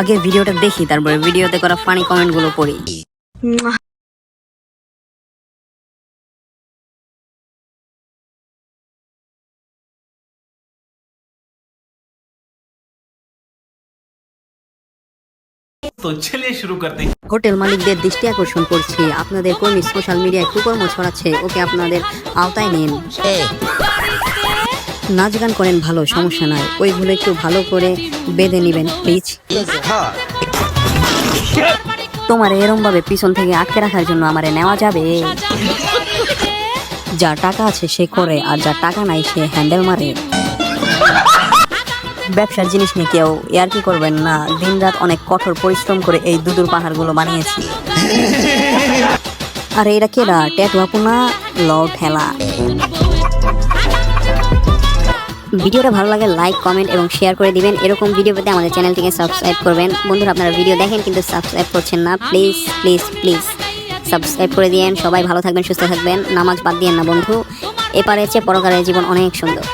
আগে ভিডিওটা দেখি তারপরে ভিডিওতে করা ফানি কমেন্টগুলো পড়ি। হোটেল মালিকদের দৃষ্টি আকর্ষণ করছি। আপনাদের কর্মী সোশ্যাল মিডিয়ায় কুকর্ম ছড়াচ্ছে ওকে আপনাদের আওতায় নিন। নাচ গান করেন ভালো, সমস্যা নাই। ওইগুলো একটু ভালো করে বেঁধে নেবেন প্লিজ তোমার এরম ভাবে পিছন থেকে আটকে রাখার জন্য আমারে নেওয়া যাবে। যার টাকা আছে সে করে, আর যার টাকা নাই সে হ্যান্ডেল মারে। ব্যবসার জিনিস নিয়ে কেউ ইয়ার কি করবেন না? দিনরাত অনেক কঠোর পরিশ্রম করে এই দুদুর পাহাড়গুলো বানিয়েছি। আর, এটা কেডা? ট্যাটু আপুনা ল, ঠেলা। ভিডিওটা ভালো লাগে লাইক কমেন্ট এবং শেয়ার করে দিবেন। এরকম ভিডিও পেতে আমাদের চ্যানেলটিকে সাবস্ক্রাইব করবেন। বন্ধুরা, আপনারা ভিডিও দেখেন কিন্তু সাবস্ক্রাইব করছেন না। প্লিজ প্লিজ প্লিজ সাবস্ক্রাইব করে দিয়েন। সবাই ভালো থাকবেন, সুস্থ থাকবেন। নামাজ বাদ দিয়েন না, বন্ধু। এপারে চেয়ে পরকারের জীবন অনেক সুন্দর।